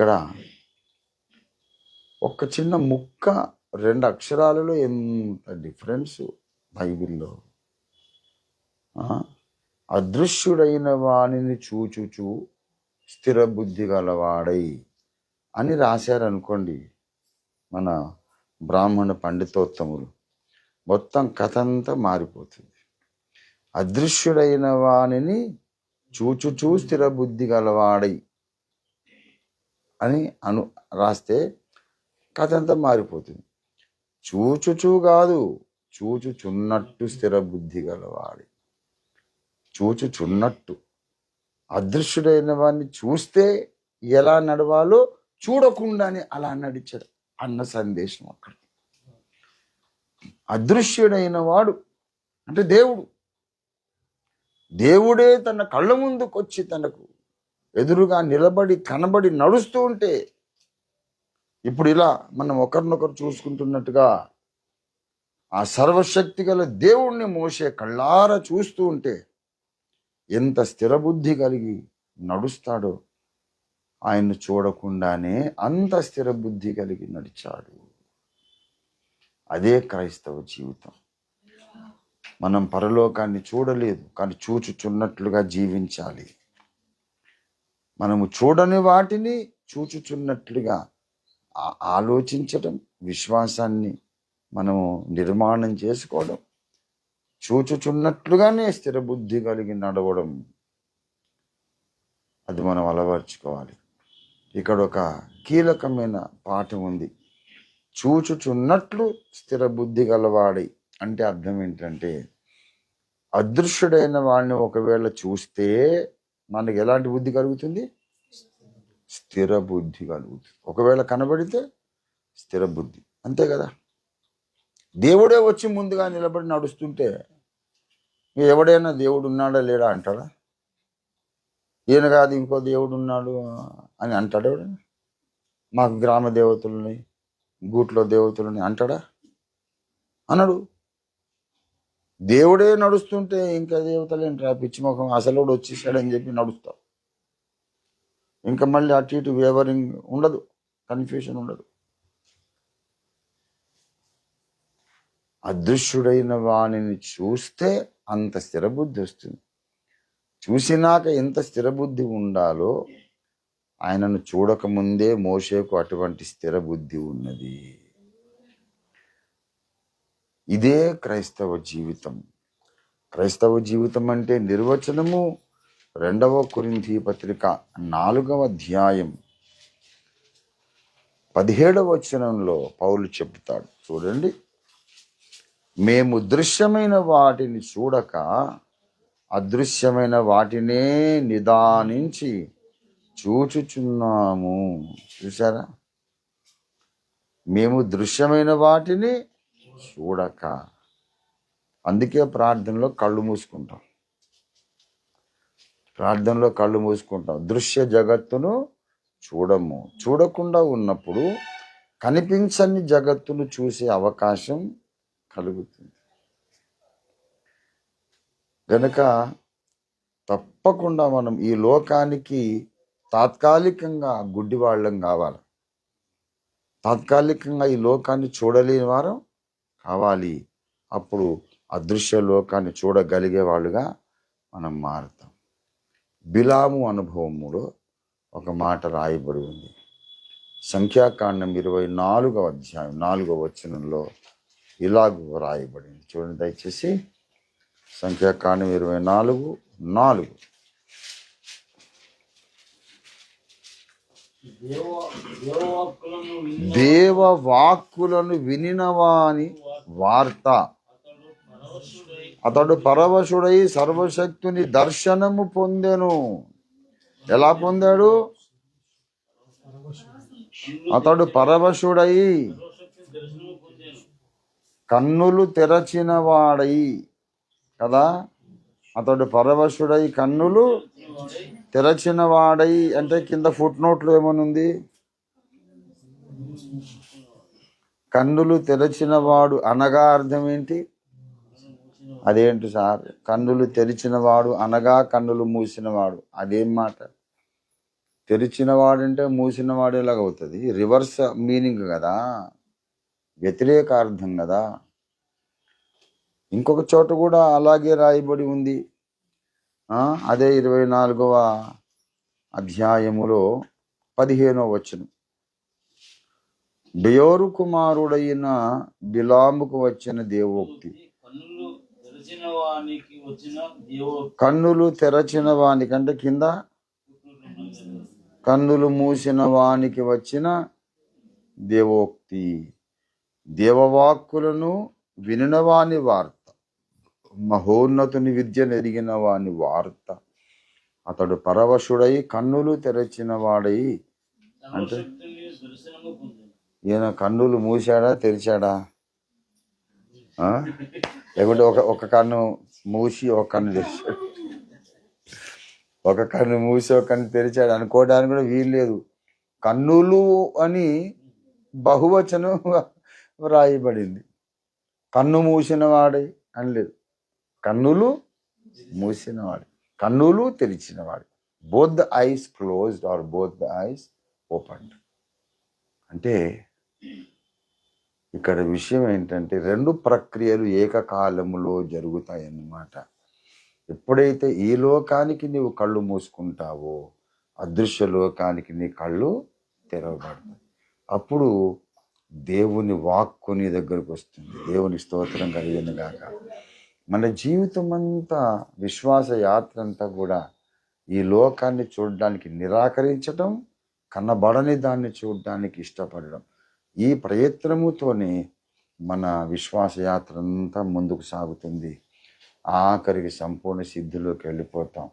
ఇక్కడ ఒక చిన్న ముక్క రెండు అక్షరాలలో ఎంత డిఫరెన్స్ బైబిల్లో? అదృశ్యుడైన వాణిని చూచుచు స్థిర బుద్ధి గలవాడై అని రాశారనుకోండి మన బ్రాహ్మణ పండితోత్తములు. మొత్తం కథ అంతా మారిపోతుంది. అదృశ్యుడైన వాణిని చూచుచూ స్థిర బుద్ధి గలవాడై అని అను రాస్తే కథ అంతా మారిపోతుంది. చూచుచూ కాదు చూచుచున్నట్టు స్థిర బుద్ధి గలవాడి. చూచుచున్నట్టు అదృశ్యుడైన వాడిని చూస్తే ఎలా నడవాలో చూడకుండానే అలా నడిచాడు అన్న సందేశం అక్కడ. అదృశ్యుడైన వాడు అంటే దేవుడు. దేవుడే తన కళ్ళ ముందుకొచ్చి తనకు ఎదురుగా నిలబడి కనబడి నడుస్తూ ఉంటే ఇప్పుడు ఇలా మనం ఒకరినొకరు చూసుకుంటున్నట్టుగా ఆ సర్వశక్తి గల దేవుణ్ణి మోసే కళ్ళారా చూస్తూ ఉంటే ఎంత స్థిరబుద్ధి కలిగి నడుస్తాడో ఆయన్ను చూడకుండానే అంత స్థిర బుద్ధి కలిగి నడిచాడు. అదే క్రైస్తవ జీవితం. మనం పరలోకాన్ని చూడలేదు కానీ చూచుచున్నట్లుగా జీవించాలి. మనము చూడని వాటిని చూచుచున్నట్లుగా ఆలోచించడం ఆలోచించటం విశ్వాసాన్ని మనము నిర్మాణం చేసుకోవడం చూచుచున్నట్లుగానే స్థిర బుద్ధి కలిగి నడవడం అది మనం అలవర్చుకోవాలి. ఇక్కడ ఒక కీలకమైన పాఠం ఉంది. చూచుచున్నట్లు స్థిర బుద్ధి గలవాడి అంటే అర్థం ఏంటంటే అదృశ్యుడైన వాడిని ఒకవేళ చూస్తే మనకి ఎలాంటి బుద్ధి కలుగుతుంది? స్థిర బుద్ధి కలుగుతుంది. ఒకవేళ కనబడితే స్థిర బుద్ధి. అంతే కదా? దేవుడే వచ్చి ముందుగా నిలబడి నడుస్తుంటే ఎవడైనా దేవుడు ఉన్నాడా లేడా అంటాడా ఈయన కాదు ఇంకో దేవుడు ఉన్నాడు అని అంటాడు ఎవడైనా? మాకు గ్రామ దేవతలని గూట్లో దేవతలని అంటాడా? అనడు. దేవుడే నడుస్తుంటే ఇంకా దేవతలు ఏంట్రా పిచ్చి ముఖం? అసలు వచ్చేసాడని చెప్పి నడుస్తాం ఇంకా మళ్ళీ అటు ఇటు వేవరింగ్ ఉండదు. కన్ఫ్యూషన్ ఉండదు. అదృశ్యుడైన వాణిని చూస్తే అంత స్థిరబుద్ధి వస్తుంది. చూసినాక ఎంత స్థిరబుద్ధి ఉండాలో ఆయనను చూడకముందే మోషేకు అటువంటి స్థిరబుద్ధి ఉన్నది. ఇదే క్రైస్తవ జీవితం. క్రైస్తవ జీవితం అంటే నిర్వచనము రెండవ కురింధి పత్రిక నాలుగవ అధ్యాయం. పదిహేడవ వచనంలో పౌలు చెబుతాడు. చూడండి. మేము దృశ్యమైన వాటిని చూడక అదృశ్యమైన వాటినే నిదానించి చూచుచున్నాము. చూసారా మేము దృశ్యమైన వాటిని చూడక అందుకే ప్రార్థనలో కళ్ళు మూసుకుంటాం. ప్రార్థనలో కళ్ళు మూసుకుంటాం. దృశ్య జగత్తును చూడము. చూడకుండా ఉన్నప్పుడు కనిపించని జగత్తును చూసే అవకాశం కలుగుతుంది. గనక తప్పకుండా మనం ఈ లోకానికి తాత్కాలికంగా గుడ్డివాళ్ళం కావాలి. తాత్కాలికంగా ఈ లోకాన్ని చూడలేని వారం కావాలి. అప్పుడు అదృశ్య లోకాన్ని చూడగలిగే వాళ్ళుగా మనం మారుతాం. బిలాము అనుభవములో ఒక మాట రాయబడి ఉంది. సంఖ్యాకాండం ఇరవై నాలుగవ అధ్యాయం నాలుగవ వచనంలో ఇలాగూ రాయబడింది. చూడండి దయచేసి. సంఖ్యాకాండం ఇరవై నాలుగు నాలుగు. దేవవాక్కులను దేవ వాక్కులను వినినవాని వార్త. అతడు పరవశుడై సర్వశక్తుని దర్శనము పొందెను. ఎలా పొందాడు? అతడు పరవశుడై కన్నులు తెరచిన వాడై కదా? అతడు పరవశుడై కన్నులు తెరచిన వాడై అంటే కింద ఫుట్ నోట్లు ఏమనుంది? కన్నులు తెరచిన వాడు అనగా అర్థం ఏంటి? అదేంటి సార్? కన్నులు తెరిచిన వాడు అనగా కన్నులు మూసినవాడు. అదేం మాట? తెరిచిన వాడంటే మూసిన వాడేలాగా అవుతుంది. రివర్స్ మీనింగ్ కదా. వ్యతిరేక అర్థం కదా. ఇంకొక చోట కూడా అలాగే రాయబడి ఉంది. అదే ఇరవై నాలుగవ అధ్యాయములో పదిహేనవ వచనం. బెయోరు కుమారుడైన బిలాముకు వచ్చిన దేవోక్తి. కన్నులు తెరచిన వానికి వచ్చిన కన్నులు కింద కన్నులు మూసిన వానికి వచ్చిన దేవోక్తి. దేవవాక్కులను వినినవాని వార్త. మహోన్నతుని విద్యను ఎరిగిన వాని వార్త. అతడు పరవశుడై కన్నులు తెరచిన వాడై అంటే ఈయన కన్నులు మూసాడా తెరిచాడా? లేకుంటే ఒక ఒక కన్ను మూసి ఒక కన్ను తెరిచాడు. ఒక కన్ను మూసి ఒక కన్ను తెరిచాడు. అనుకోవడానికి కూడా వీలు లేదు. కన్నులు అని బహువచనం రాయబడింది కన్ను మూసిన వాడే అని లేదు. కన్నులు మూసినవాడు. కన్నులు తెరిచినవాడు. Both the eyes closed or both the eyes opened అంటే ఇక్కడ విషయం ఏంటంటే రెండు ప్రక్రియలు ఏకకాలములో జరుగుతాయన్నమాట. ఎప్పుడైతే ఈ లోకానికి నీవు కళ్ళు మూసుకుంటావో అదృశ్య లోకానికి నీ కళ్ళు తెరవబడతాయి. అప్పుడు దేవుని వాక్కు నీ దగ్గరకు వస్తుంది. దేవుని స్తోత్రం కలిగిన మన జీవితం అంతా విశ్వాస యాత్ర అంతా కూడా ఈ లోకాన్ని చూడడానికి నిరాకరించడం కనబడని దాన్ని చూడడానికి ఇష్టపడడం. ఈ ప్రయత్నముతోనే మన విశ్వాస యాత్ర అంతా ముందుకు సాగుతుంది. ఆఖరికి సంపూర్ణ సిద్ధిలోకి వెళ్ళిపోతాం.